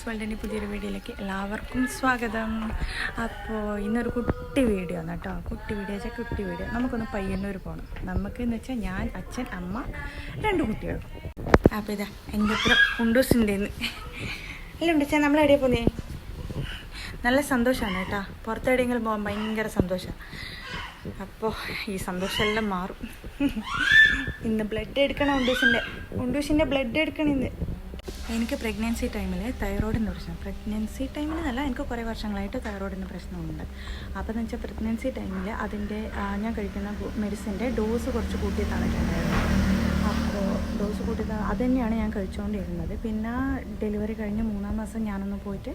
She's വേൾഡിന്റെ പുതിയൊരു വീഡിയോയിലേക്ക് എല്ലാവർക്കും സ്വാഗതം. അപ്പോൾ ഇന്നൊരു കുട്ടി വീഡിയോ ആണ് കേട്ടോ. കുട്ടി വീഡിയോ വെച്ചാൽ കുട്ടി വീഡിയോ. നമുക്കൊന്ന് പയ്യന്നൂർ പോകണം നമുക്ക് എന്ന് വെച്ചാൽ ഞാൻ അച്ഛൻ അമ്മ രണ്ട് കുട്ടികൾ അപ്പോൾ ഇതാ എന്റെ അത്ര ഉണ്ടൂസിന്റെ അല്ല ഉണ്ടച്ചാ നമ്മൾ എവിടെയാണ് പോകുന്നേ നല്ല സന്തോഷമാണ് കേട്ടോ. പുറത്തെവിടെയെങ്കിലും പോകാൻ ഭയങ്കര സന്തോഷമാണ് അപ്പോൾ ഈ സന്തോഷമെല്ലാം മാറും. ഇന്ന് ബ്ലഡ് എടുക്കണം ഉണ്ടൂസിന്റെ ഉണ്ടൂസിന്റെ ബ്ലഡ് എടുക്കണം ഇന്ന്? എനിക്ക് പ്രഗ്നൻസി ടൈമിൽ തൈറോയിഡിന്റെ പ്രശ്നം. പ്രഗ്നൻസി ടൈമിൽ എന്നല്ല എനിക്ക് കുറേ വർഷങ്ങളായിട്ട് തൈറോയിഡിന്റെ പ്രശ്നമുണ്ട്. അപ്പോൾ എന്ന് വെച്ചാൽ പ്രഗ്നൻസി ടൈമിൽ അതിന്റെ ഞാൻ കഴിക്കുന്ന മെഡിസിന്റെ ഡോസ് കുറച്ച് കൂട്ടി തന്നിട്ടുണ്ടായിരുന്നു അപ്പോൾ ഡോസ് കൂട്ടി അത് തന്നെയാണ് ഞാൻ കഴിച്ചുകൊണ്ടിരുന്നത് പിന്നെ ഡെലിവറി കഴിഞ്ഞ് മൂന്നാം മാസം ഞാനൊന്ന് പോയിട്ട്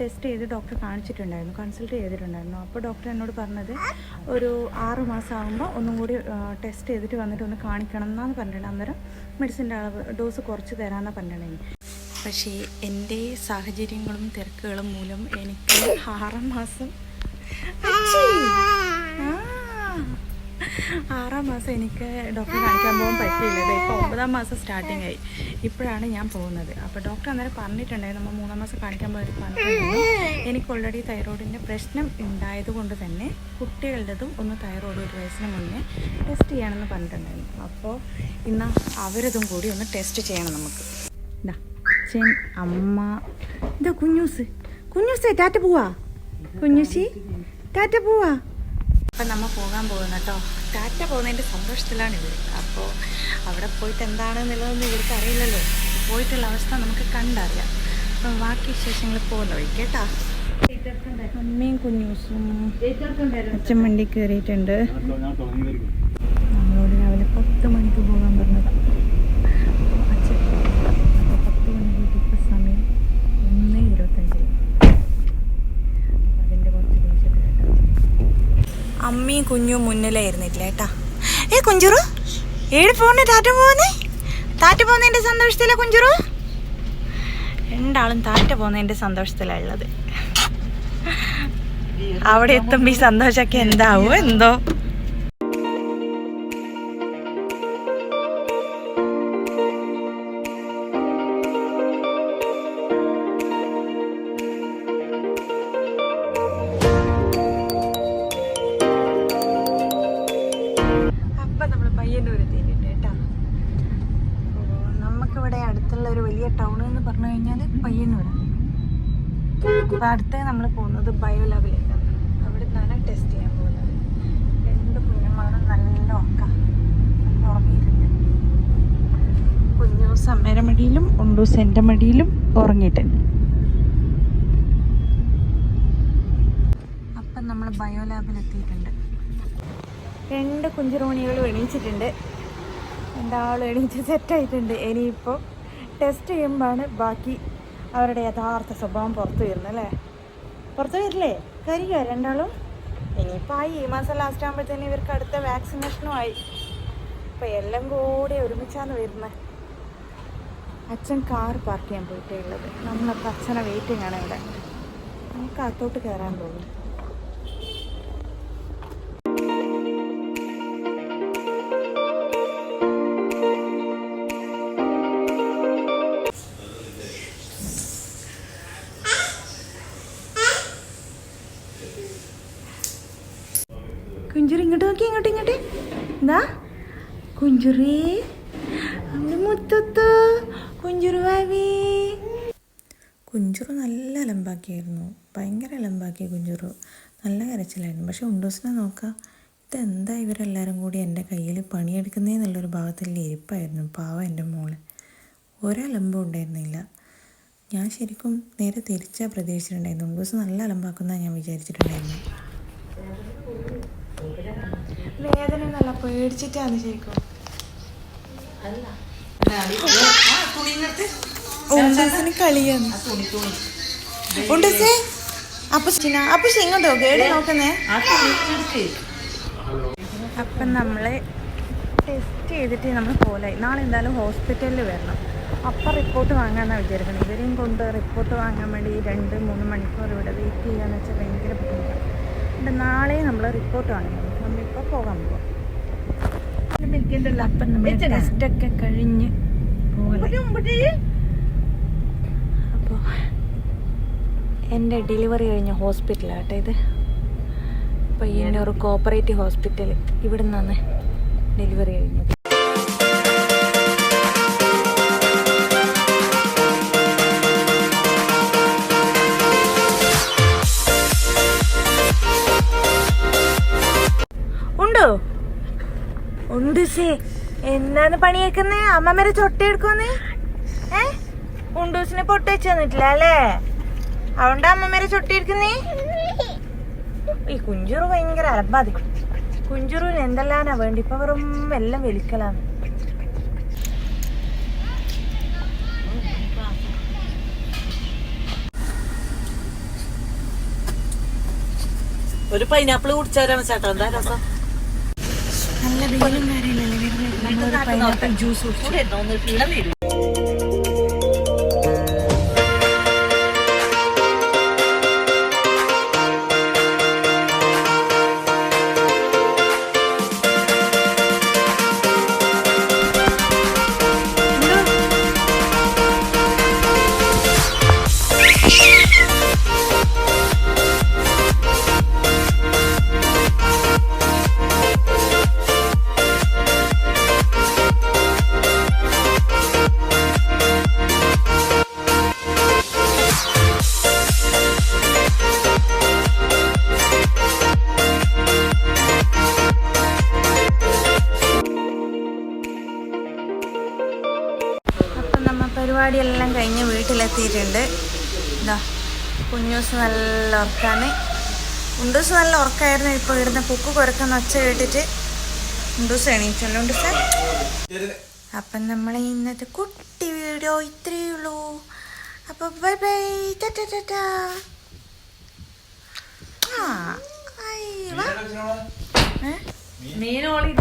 ടെസ്റ്റ് ചെയ്ത് ഡോക്ടറെ കാണിച്ചിട്ടുണ്ടായിരുന്നു കൺസൾട്ട് ചെയ്തിട്ടുണ്ടായിരുന്നു. അപ്പോൾ ഡോക്ടർ എന്നോട് പറഞ്ഞത് ഒരു ആറ് മാസം ആകുമ്പോൾ ഒന്നും കൂടി ടെസ്റ്റ് ചെയ്തിട്ട് വന്നിട്ട് ഒന്ന് കാണിക്കണം എന്നാണ് പറഞ്ഞിട്ടുണ്ട് അന്നേരം മെഡിസിന്റെ അളവ് ഡോസ് കുറച്ച് തരാമെന്നാണ് പറഞ്ഞിട്ടുണ്ടെങ്കിൽ പക്ഷേ എന്റെ സാഹചര്യങ്ങളും തിരക്കുകളും മൂലം എനിക്ക് ആറാം മാസം. ആറാം മാസം എനിക്ക് ഡോക്ടറെ കാണിക്കാൻ പോകാൻ പറ്റിയില്ല. ഇപ്പോൾ ഒമ്പതാം മാസം സ്റ്റാർട്ടിങ് ആയി. ഇപ്പോഴാണ് ഞാൻ പോകുന്നത്. അപ്പോൾ ഡോക്ടർ അന്നേരം പറഞ്ഞിട്ടുണ്ടായിരുന്നു നമ്മൾ മൂന്നാം മാസം കാണിക്കാൻ പോയത് പറഞ്ഞിട്ടുണ്ടായിരുന്നു എനിക്ക് ഓൾറെഡി തൈറോയിഡിന്റെ പ്രശ്നം ഉണ്ടായത് കൊണ്ട് തന്നെ കുട്ടികളുടേതും ഒന്ന് തൈറോയിഡ് ഒരു വയസ്സിന് മുന്നേ ടെസ്റ്റ് ചെയ്യണമെന്ന് പറഞ്ഞിട്ടുണ്ടായിരുന്നു. അപ്പോൾ ഇന്ന് അവരതും കൂടി ഒന്ന് ടെസ്റ്റ് ചെയ്യണം നമുക്ക്. ഇതാ അച്ഛൻ അമ്മ. ഇതാ കുഞ്ഞൂസ്? കുഞ്ഞൂസേ ടാറ്റ പോവാ? കുഞ്ഞൂസി ടാറ്റ പോവാ? അപ്പം നമ്മൾ പോകാൻ പോകുന്ന കേട്ടോ. ടാറ്റ പോകുന്നതിന്റെ സന്തോഷത്തിലാണ് ഇവർ അപ്പോൾ അവിടെ പോയിട്ട് എന്താണെന്നുള്ളതൊന്നും ഇവർക്ക് അറിയില്ലല്ലോ. പോയിട്ടുള്ള അവസ്ഥ നമുക്ക് കണ്ടറിയാം. അപ്പം ബാക്കി വിശേഷങ്ങൾ പോകുന്ന വഴി കേട്ടാ. അമ്മയും കുഞ്ഞൂസും അച്ഛൻ വണ്ടി കയറിയിട്ടുണ്ട്. നമ്മളോട് രാവിലെ പത്ത് മണിക്ക് പോകാൻ പറഞ്ഞതാണ് അപ്പോൾ അച്ഛൻ അപ്പോൾ പത്ത് മണിക്ക് ഇപ്പോൾ സമയം ഒന്ന് ഇരുപത്തഞ്ച് അപ്പോൾ അതിന്റെ കുറച്ച് ദേഷ്യത്തിൽ കേട്ടോ അമ്മയും കുഞ്ഞും മുന്നിലായിരുന്നില്ല ഏട്ടാ? ഏ കുഞ്ചുറു? ഏട് പോന്നെ താറ്റ പോകുന്നേ താറ്റ പോകുന്നതിന്റെ സന്തോഷത്തിലാ കുഞ്ചുറു? രണ്ടാളും താറ്റ പോകുന്നതിന്റെ സന്തോഷത്തിലാണ് ഉള്ളത്. അവിടെ എത്തുമ്പോൾ ഈ സന്തോഷമൊക്കെ എന്താവോ എന്തോ? എത്തിയിട്ടുണ്ട് കേട്ടോ. നമുക്കിവിടെ അടുത്തുള്ള ഒരു വലിയ ടൗൺ എന്ന് പറഞ്ഞു കഴിഞ്ഞാൽ പയ്യന്നൂരാണ് അപ്പോൾ അടുത്ത് നമ്മൾ പോകുന്നത് ബയോ ലാബിലേക്കാണ് അവിടെ നിന്നാണ് ടെസ്റ്റ് ചെയ്യാൻ പോകുന്നത്. രണ്ട് കുഞ്ഞുങ്ങളും നല്ല ഒക്ക നല്ല ഉറങ്ങിയിട്ടുണ്ട്. കുഞ്ഞൂസ് സമരമടിയിലും മടിയിലും ഉണ്ടൂസ് എന്റെ മടിയിലും ഉറങ്ങിയിട്ടുണ്ട്. അപ്പം നമ്മൾ ബയോ ലാബിൽ എത്തിയിട്ടുണ്ട് രണ്ട് കുഞ്ചുറോണികളും എണീച്ചിട്ടുണ്ട്. രണ്ടാളും എണീറ്റ് സെറ്റായിട്ടുണ്ട്. ഇനിയിപ്പോൾ ടെസ്റ്റ് ചെയ്യുമ്പോഴാണ് ബാക്കി അവരുടെ യഥാർത്ഥ സ്വഭാവം പുറത്തു വരുന്നത് അല്ലേ? പുറത്തു വരില്ലേ? കരിക രണ്ടാളും? ഇനിയിപ്പോൾ ആയി ഈ മാസം ലാസ്റ്റ് ആകുമ്പോഴത്തേന് ഇവർക്ക് അടുത്ത വാക്സിനേഷനും ആയി. അപ്പോൾ എല്ലാം കൂടി ഒരുമിച്ചാണ് വരുന്നത്. അച്ഛൻ കാർ പാർക്ക് ചെയ്യാൻ പോയിട്ടേ ഉള്ളത്. നമ്മളപ്പോൾ അച്ഛനെ വെയിറ്റിംഗ് ആണ് ഇവിടെ. നമുക്ക് അകത്തോട്ട് കയറാൻ പോകും കുഞ്ചുറി ഇങ്ങോട്ട് നോക്കി ഇങ്ങോട്ട് ഇങ്ങോട്ട്. എന്താ കുഞ്ചുറി മുത്തത്ത്. കുഞ്ചുറു വാവി കുഞ്ചുറു നല്ല അലമ്പാക്കിയായിരുന്നു. ഭയങ്കര അലമ്പാക്കി കുഞ്ചുറു നല്ല കരച്ചിലായിരുന്നു. പക്ഷെ ഉണ്ടോസിനെ നോക്കാം. ഇതെന്താ ഇവരെല്ലാവരും കൂടി എന്റെ കയ്യിൽ പണിയെടുക്കുന്നതെന്നുള്ളൊരു ഭാഗത്തിൽ ഇരിപ്പായിരുന്നു. പാവ എന്റെ മോൾ. ഒരലമ്പും ഉണ്ടായിരുന്നില്ല. ഞാൻ ശരിക്കും നേരെ തിരിച്ചാണ് പ്രതീക്ഷിച്ചിട്ടുണ്ടായിരുന്നു ഉണ്ടോസ് നല്ല അലമ്പാക്കുന്ന ഞാൻ വിചാരിച്ചിട്ടുണ്ടായിരുന്നു വേദന നല്ല പേടിച്ചിട്ടാണ് ശരിക്കും. ഉണ്ടസിന് കളിയാണ്. ഉണ്ടസേ അപ്പൊ അപ്പൊ ഇങ്ങോട്ടോ ഗേഡ് നോക്കുന്നേ? അപ്പം നമ്മളെ ടെസ്റ്റ് ചെയ്തിട്ട് നമ്മൾ പോലായി. നാളെ എന്തായാലും ഹോസ്പിറ്റലിൽ വരണം. അപ്പം റിപ്പോർട്ട് വാങ്ങാമെന്നാണ് വിചാരിക്കുന്നത് ഇവരെയും കൊണ്ട് റിപ്പോർട്ട് വാങ്ങാൻ വേണ്ടി രണ്ട് മൂന്ന് മണിക്കൂർ ഇവിടെ വെയിറ്റ് ചെയ്യാന്ന് വെച്ചാൽ ഭയങ്കര ബുദ്ധിമുട്ടാണ് അതുകൊണ്ട് നാളെ നമ്മൾ റിപ്പോർട്ട് വാങ്ങണം. നമ്മളിപ്പോൾ പോകാൻ പോകാം അപ്പം നമ്മൾ ടെസ്റ്റൊക്കെ കഴിഞ്ഞ് അപ്പോൾ എന്റെ ഡെലിവറി കഴിഞ്ഞ ഹോസ്പിറ്റലാണ് കേട്ടോ ഇത്. പയ്യന്നൂർ കോപ്പറേറ്റീവ് ഹോസ്പിറ്റൽ ഇവിടെ നിന്നാണ് ഡെലിവറി കഴിഞ്ഞത്. എന്നാന്ന് പണിയേക്കുന്നേ അമ്മമ്മരെ ചൊട്ടെടുക്കുന്നേ ഏ? ഉണ്ടൂസിനെ പൊട്ട് തന്നിട്ടില്ല അല്ലേ? അതുകൊണ്ട് അമ്മമ്മരെ ചൊട്ടിയിരിക്കുന്നേ ഈ കുഞ്ചുറു ഭയങ്കര അലമ്പാതി. കുഞ്ചുറുവിന് എന്തെല്ലാനാ വേണ്ടി? ഇപ്പൊ വെറും എല്ലാം വലിക്കലാണ് ഒരു പൈനാപ്പിൾ കുടിച്ചാലാണ് ചേട്ടാ. എന്താ രസം? നല്ല വെയിലും കാര്യമില്ലല്ലേ വരുന്നത്? പൈനാപ്പിൾ ജ്യൂസ് കുടിച്ചു പരിപാടിയെല്ലാം കഴിഞ്ഞ് വീട്ടിലെത്തിയിട്ടുണ്ട്. ഇതാ കുഞ്ഞൂസ് നല്ല ഉറക്കാണ്. ഉണ്ടൂസ് നല്ല ഉറക്കായിരുന്നു. ഇപ്പോൾ ഇവിടുന്ന് കുക്ക് കുരക്കുന്ന ഒച്ച കേട്ടിട്ട് ഉണ്ടൂസ് എണീച്ചല്ലോ ഉണ്ടൂസ് അപ്പം നമ്മളെ ഇന്നത്തെ കുട്ടി വീഡിയോ ഇത്രയേ ഉള്ളൂ. അപ്പോൾ ബൈ ബൈ. ടാ? മീനോളി.